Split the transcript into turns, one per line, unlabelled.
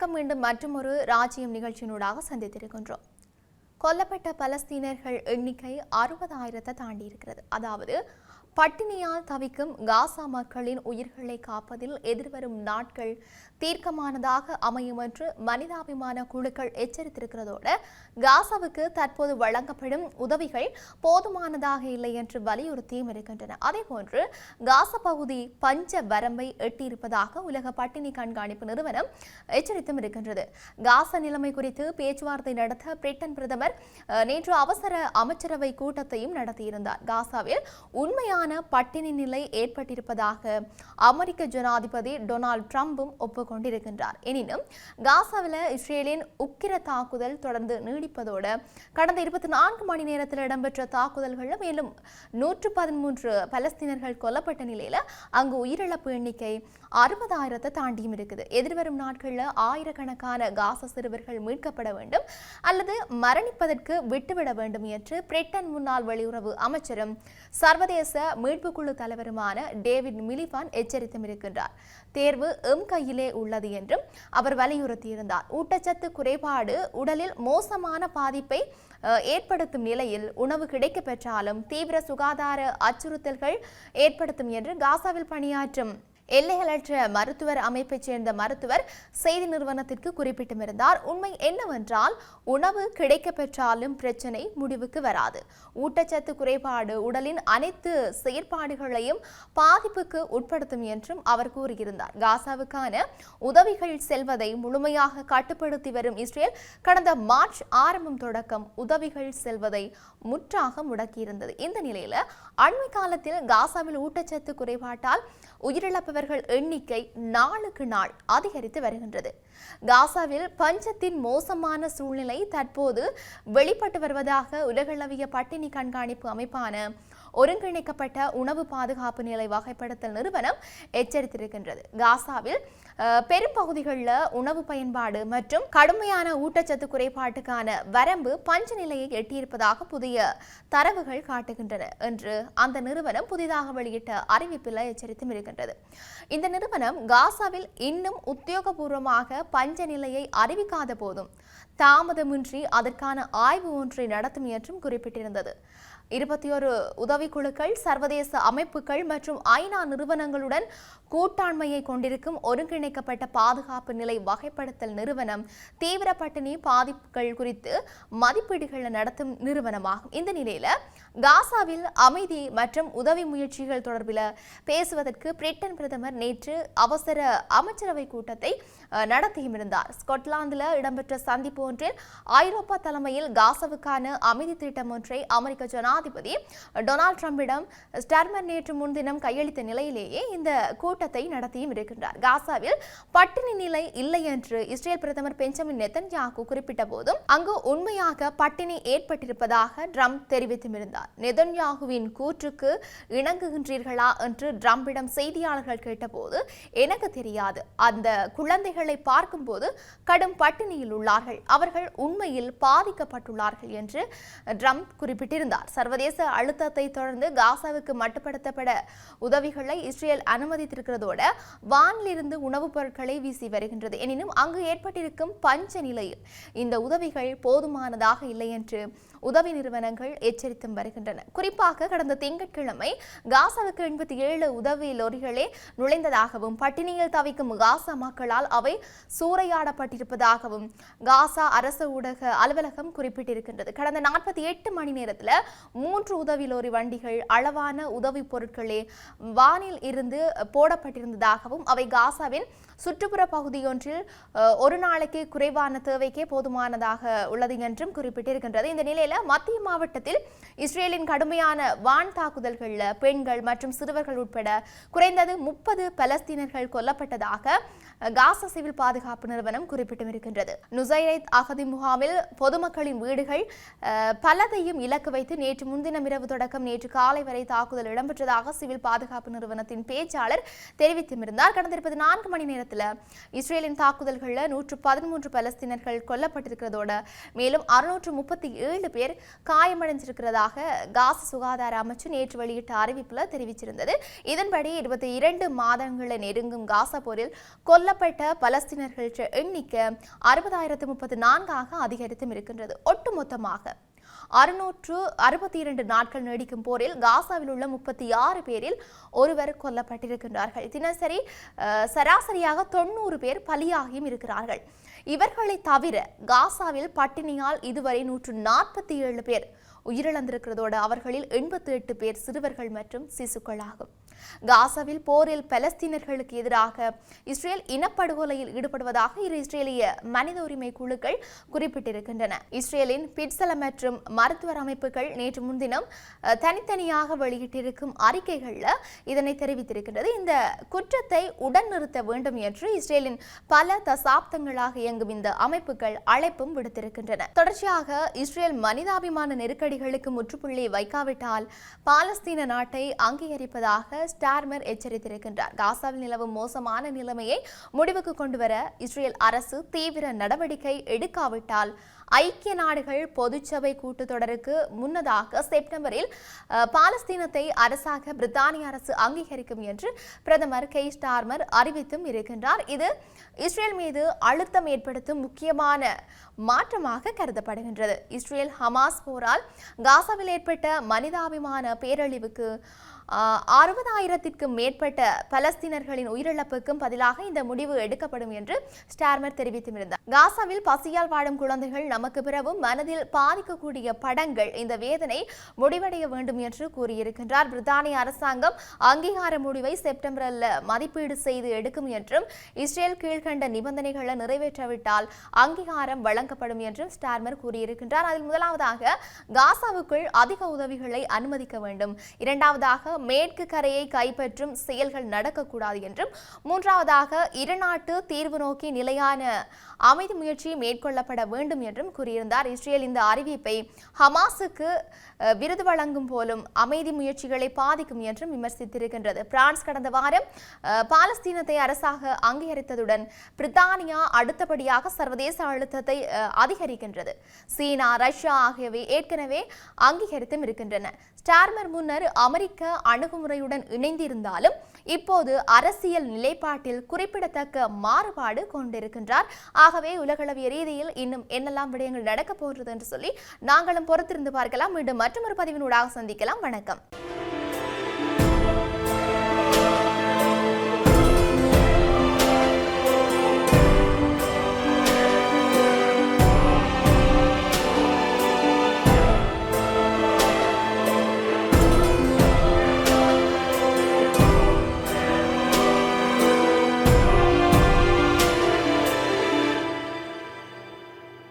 வணக்கம் மீண்டும் மற்றும் ஒரு ராஜ்யம் நிகழ்ச்சியினூடாக சந்தித்திருக்கின்றோம். கொல்லப்பட்ட பலஸ்தீனர்கள் எண்ணிக்கை அறுபதாயிரத்தை தாண்டி இருக்கிறது அதாவது பட்டினியால் தவிக்கும் காசா மக்களின் உயிர்களை காப்பதில் எதிர்வரும் நாட்கள் தீர்க்கமானதாக அமையும் என்று மனிதாபிமான குழுக்கள் எச்சரித்திருக்கிறதோடு காசாவுக்கு தற்போது வழங்கப்படும் உதவிகள் போதுமானதாக இல்லை என்று வலியுறுத்தியும் இருக்கின்றன. அதேபோன்று காசா பகுதி பஞ்ச வரம்பை எட்டியிருப்பதாக உலக பட்டினி கண்காணிப்பு நிறுவனம் எச்சரித்தும் இருக்கின்றது. காசா நிலைமை குறித்து பேச்சுவார்த்தை நடத்த பிரிட்டன் பிரதமர் நேற்று அவசர அமைச்சரவை கூட்டத்தையும் நடத்தியிருந்தார். காசாவில் உண்மையான பட்டினி நிலை ஏற்பட்டிருப்பதாக அமெரிக்க ஜனாதிபதி டொனால்ட் ட்ரம்பும் ஒப்புக்கொண்டிருக்கின்றார். எனினும் காசாவில் இஸ்ரேலின் உக்கிர தாக்குதல் தொடர்ந்து நீடிப்பதோடு கடந்த இருபத்தி நான்கு மணி நேரத்தில் இடம்பெற்ற தாக்குதல்களில் மேலும் நூற்று பதிமூன்று பலஸ்தீனர்கள் கொல்லப்பட்ட நிலையில் அங்கு உயிரிழப்பு எண்ணிக்கை அறுபதாயிரத்தை தாண்டியும் இருக்குது. எதிர்வரும் நாட்களில் ஆயிரக்கணக்கான காசா சிறுவர்கள் மீட்கப்பட வேண்டும் அல்லது மரணிப்பதற்கு விட்டுவிட வேண்டும் என்று பிரிட்டன் முன்னாள் வெளியுறவு அமைச்சரும் சர்வதேச மீட்புக் குழு தலைவருமான டேவிட் மிலிபான் எச்சரித்தும் இருக்கின்றார் தேர்வு எம் கையிலே உள்ளது என்றும் அவர் வலியுறுத்தியிருந்தார். ஊட்டச்சத்து குறைபாடு உடலில் மோசமான பாதிப்பை ஏற்படுத்தும் நிலையில் உணவு கிடைக்கப்பெற்றாலும் தீவிர சுகாதார அச்சுறுத்தல்கள் ஏற்படுத்தும் என்று காசாவில் பணியாற்றும் எல்லைகளற்ற மருத்துவர் அமைப்பைச் சேர்ந்த மருத்துவர் செய்தி நிறுவனத்திற்கு குறிப்பிட்டிருந்தார் உண்மை என்னவென்றால் உணவு கிடைக்கப் பெற்றாலும் பிரச்சனை முடிவுக்கு வராது. ஊட்டச்சத்து குறைபாடு உடலின் அனைத்து செயற்பாடுகளையும் பாதிப்புக்கு உட்படுத்தும் என்றும் அவர் கூறியிருந்தார். காசாவுக்கான உதவிகள் செல்வதை முழுமையாக கட்டுப்படுத்தி வரும் இஸ்ரேல் கடந்த மார்ச் ஆரம்பம் தொடக்கம் உதவிகள் செல்வதை முற்றாக முடக்கியிருந்தது. இந்த நிலையில அண்மை காலத்தில் காசாவில் ஊட்டச்சத்து குறைபாட்டால் உயிரிழப்பவர்கள் எண்ணிக்கை நாளுக்கு நாள் அதிகரித்து வருகின்றது. காசாவில் பஞ்சத்தின் மோசமான சூழ்நிலை தற்போது வெளிப்பட்டு வருவதாக உலகளவிய பட்டினி கண்காணிப்பு அமைப்பான ஒருங்கிணைக்கப்பட்ட உணவு பாதுகாப்பு நிலை வகைப்படுத்தல் நிறுவனம் எச்சரித்திருக்கின்றது. காசாவில் பெரும்பகுதிகளில் உணவு பயன்பாடு மற்றும் கடுமையான ஊட்டச்சத்து குறைபாட்டுக்கான வரம்பு பஞ்ச நிலையை எட்டியிருப்பதாக புதிய தரவுகள் காட்டுகின்றன என்று அந்த நிறுவனம் புதிதாக வெளியிட்ட அறிவிப்பில் எச்சரித்தும் இருக்கின்றது. இந்த நிறுவனம் காசாவில் இன்னும் உத்தியோகபூர்வமாக பஞ்ச நிலையை அறிவிக்காத போதும் தாமதமின்றி அதற்கான ஆய்வு ஒன்றை நடத்தும் என்றும் குறிப்பிட்டிருந்தது. இருபத்தி ஒரு உதவிக்குழுக்கள் சர்வதேச அமைப்புகள் மற்றும் ஐநா நிறுவனங்களுடன் கூட்டாண்மையை கொண்டிருக்கும் ஒருங்கிணைக்கப்பட்ட பாதுகாப்பு நிலை வகைப்படுத்தல் நிறுவனம் தீவிர பட்டினி பாதிப்புகள் குறித்து மதிப்பீடுகளை நடத்தும் நிறுவனமாகும். இந்த நிலையில காசாவில் அமைதி மற்றும் உதவி முயற்சிகள் தொடர்பில் பேசுவதற்கு பிரிட்டன் பிரதமர் நேற்று அவசர அமைச்சரவை கூட்டத்தை நடத்தியும் இருந்தார். ஸ்கொட்லாந்தில் இடம்பெற்ற சந்திப்பு ஒன்றில் ஐரோப்பா தலைமையில் காசாவுக்கான அமைதி திட்டம் ஒன்றை அமெரிக்க ஜனாதிபதி டொனால்ட் ட்ரம்பிடம் ஸ்டர்மர் நேற்று முன்தினம் கையளித்த நிலையிலேயே இந்த கூட்டத்தை நடத்தியும் இருக்கின்றார். காசாவில் பட்டினி நிலை இல்லை என்று இஸ்ரேல் பிரதமர் பெஞ்சமின் நெத்தன்யாகு குறிப்பிட்ட போதும் அங்கு உண்மையாக பட்டினி ஏற்பட்டிருப்பதாக ட்ரம்ப் தெரிவித்தும் இருந்தார். நெதன்யாகுவின் கூற்றுக்கு இணங்குகின்றீர்களா என்று ட்ரம்பிடம் செய்தியாளர்கள் கேட்டபோது எனக்கு தெரியாது. அந்த குழந்தைகளை பார்க்கும்போது கடும் பட்டினியில் உள்ளார்கள். அவர்கள் உண்மையில் பாதிக்கப்பட்டுள்ளார்கள் என்று ட்ரம்ப் குறிப்பிட்டிருந்தார். சர்வதேச அழுத்தத்தை தொடர்ந்து காசாவுக்கு மட்டுப்படுத்தப்பட உதவிகளை இஸ்ரேல் அனுமதித்திருக்கிறதோடு வானிலிருந்து உணவுப் பொருட்களை வீசி வருகின்றது. எனினும் அங்கு ஏற்பட்டிருக்கும் பஞ்ச நிலையில் இந்த உதவிகள் போதுமானதாக இல்லை என்று உதவி நிறுவனங்கள் எச்சரித்தும் வருகின்றன. குறிப்பாக கடந்த திங்கட்கிழமை காசாவுக்கு எண்பத்தி ஏழு உதவி லொரிகளே நுழைந்ததாகவும் பட்டினியில் தவிக்கும் காசா மக்களால் அவை சூறையாடப்பட்டிருப்பதாகவும் காசா அரசு ஊடக அலுவலகம் குறிப்பிட்டிருக்கின்றது. கடந்த நாற்பத்தி எட்டு மணி நேரத்தில் மூன்று உதவி லோரி வண்டிகள் அளவான உதவிப் பொருட்களே வானில் இருந்து போடப்பட்டிருந்ததாகவும் அவை காசாவின் சுற்றுப்புற பகுதியொன்றில் ஒரு நாளைக்கு குறைவான தேவைக்கே போதுமானதாக உள்ளது என்றும் குறிப்பிட்டிருக்கின்றது. இந்த நிலையில் மத்திய மாவட்டத்தில் இஸ்ரேலின் கடுமையான வான் தாக்குதல்களில் பெண்கள் மற்றும் சிறுவர்கள் உட்பட குறைந்தது முப்பது பலஸ்தீனர்கள் கொல்லப்பட்டதாக காச காசா சிவில் பாதுகாப்பு நிறுவனம் குறிப்பிட்டும் இருக்கின்றது நுசைரைத் அகதி முகாமில் பொதுமக்களின் வீடுகள் பலதையும் இலக்கு வைத்து நேற்று முன்தினம் இரவு தொடக்கம் நேற்று காலை வரை தாக்குதல் இடம்பெற்றதாக சிவில் பாதுகாப்பு நிறுவனத்தின் பேச்சாளர் தெரிவித்திருந்தார் கடந்த இருபது நான்கு மணி நேரத்தில் இஸ்ரேலின் தாக்குதல்களில் நூற்று பதிமூன்று பலஸ்தீனர்கள் கொல்லப்பட்டிருக்கிறதோடு மேலும் அறுநூற்று முப்பத்தி ஏழு பேர் காயமடைஞ்சிருக்கிறதாக தொடர்பாக காச சுகாதார அமைச்சு நேற்று வெளியிட்ட அறிவிப்பில் தெரிவிச்சிருந்தது. இதன்படி இருபத்தி இரண்டு மாதங்களை நெருங்கும் காசா போரில் கொல்லப்பட்ட பலஸ்தீனர்கள் எண்ணிக்கை அறுபதாயிரத்து முப்பத்தி நான்காக அதிகரித்தும் இருக்கின்றது. ஒட்டுமொத்தமாக அறுநூற்று அறுபத்தி இரண்டு நாட்கள் நீடிக்கும் போரில் காசாவில் உள்ள முப்பத்தி ஆறு பேரில் ஒருவர் கொல்லப்பட்டிருக்கின்றார்கள். தினசரி சராசரியாக தொண்ணூறு பேர் பலியாகியும் இருக்கிறார்கள். இவர்களை தவிர காசாவில் பட்டினியால் இதுவரை நூற்று நாற்பத்தி ஏழு பேர் உயிரிழந்திருக்கிறதோடு அவர்களில் எண்பத்தி எட்டு பேர் சிறுவர்கள் மற்றும் சிசுக்கள் ஆகும் காசாவில் போரில் பலஸ்தீனர்களுக்கு எதிராக இஸ்ரேல் இனப்படுகொலையில் ஈடுபடுவதாக இரு இஸ்ரேலிய மனித உரிமை குழுக்கள் குறிப்பிட்டிருக்கின்றன. இஸ்ரேலின் பிட்சல மற்றும் மருத்துவர் அமைப்புகள் நேற்று முன்தினம் தனித்தனியாக வெளியிட்டிருக்கும் அறிக்கைகளில் இதனை தெரிவித்திருக்கின்றது. இந்த குற்றத்தை உடன் நிறுத்த வேண்டும் என்று இஸ்ரேலின் பல தசாப்தங்களாக இயங்கும் இந்த அமைப்புகள் அழைப்பும் விடுத்திருக்கின்றன. தொடர்ச்சியாக இஸ்ரேல் மனிதாபிமான நெருக்கடிகளுக்கு முற்றுப்புள்ளி வைக்காவிட்டால் பாலஸ்தீன நாட்டை அங்கீகரிப்பதாக ஸ்டார்மர் எச்சரித்திருக்கின்றார். காசாவில் நிலவும் மோசமான நிலைமையை முடிவுக்கு கொண்டுவர இஸ்ரேல் அரசு தீவிர நடவடிக்கை எடுக்காவிட்டால் ஐக்கிய நாடுகள் பொதுச்சபை கூட்டத்தொடருக்கு முன்னதாக செப்டம்பரில் பாலஸ்தீனத்தை அரசாக பிரித்தானிய அரசு அங்கீகரிக்கும் என்று பிரதமர் கெய் ஸ்டார்மர் அறிவித்தும் இருக்கின்றார். இது இஸ்ரேல் மீது அழுத்தம் ஏற்படுத்தும் முக்கியமான மாற்றமாக கருதப்படுகின்றது. இஸ்ரேல் ஹமாஸ் போரால் காசாவில் ஏற்பட்ட மனிதாபிமான பேரழிவுக்கு அறுபதாயிரத்திற்கு அறுபதாயிரத்திற்கும் மேற்பட்ட பலஸ்தீனர்களின் உயிரிழப்புக்கும் பதிலாக இந்த முடிவு எடுக்கப்படும் என்று ஸ்டார்மர் தெரிவித்திருந்தார் காசாவில் பசியால் வாடும் குழந்தைகள் நமக்கு பிறவும் மனதில் பாதிக்கக்கூடிய படங்கள் இந்த வேதனை முடிவடைய வேண்டும் என்று கூறியிருக்கின்றார். பிரித்தானிய அரசாங்கம் அங்கீகார முடிவை செப்டம்பரில் மதிப்பீடு செய்து எடுக்கும் என்றும் இஸ்ரேல் கீழ்கண்ட நிபந்தனைகளை நிறைவேற்றவிட்டால் அங்கீகாரம் வழங்கப்படும் என்றும் ஸ்டார்மர் கூறியிருக்கின்றார். அதில் முதலாவதாக காசாவுக்குள் அதிக உதவிகளை அனுமதிக்க வேண்டும். இரண்டாவதாக மேற்கு கரையை கைப்பற்றும் செயல்கள் நடக்கக்கூடாது என்றும் மூன்றாவதாக இருநாட்டு தீர்வு நோக்கி நிலையான அமைதி முயற்சி மேற்கொள்ளப்பட வேண்டும் என்றும் கூறியிருந்தார். இஸ்ரேல் இந்த அறிவிப்பை ஹமாஸுக்கு விருது வழங்கும் போலும் அமைதி முயற்சிகளை பாதிக்கும் என்றும் விமர்சித்திருக்கின்றது. பிரான்ஸ் கடந்த வாரம் பாலஸ்தீனத்தை அரசாக அங்கீகரித்ததுடன் பிரித்தானியா அடுத்தபடியாக சர்வதேச அழுத்தத்தை அதிகரிக்கின்றது. சீனா ரஷ்யா ஆகியவை ஏற்கனவே அங்கீகரித்தும் இருக்கின்றன. ஸ்டார்மர் முன்னர் அமெரிக்க அணுகுமுறையுடன் இணைந்திருந்தாலும் இப்போது அரசியல் நிலைப்பாட்டில் குறிப்பிடத்தக்க மாறுபாடு கொண்டிருக்கின்றார். ஆகவே உலகளவிய ரீதியில் இன்னும் என்னெல்லாம் விடயங்கள் நடக்கப் போகிறது என்று சொல்லி நாங்களும் பொறுத்திருந்து பார்க்கலாம். மீண்டும் மற்றொரு பதிவினூடாக சந்திக்கலாம். வணக்கம்.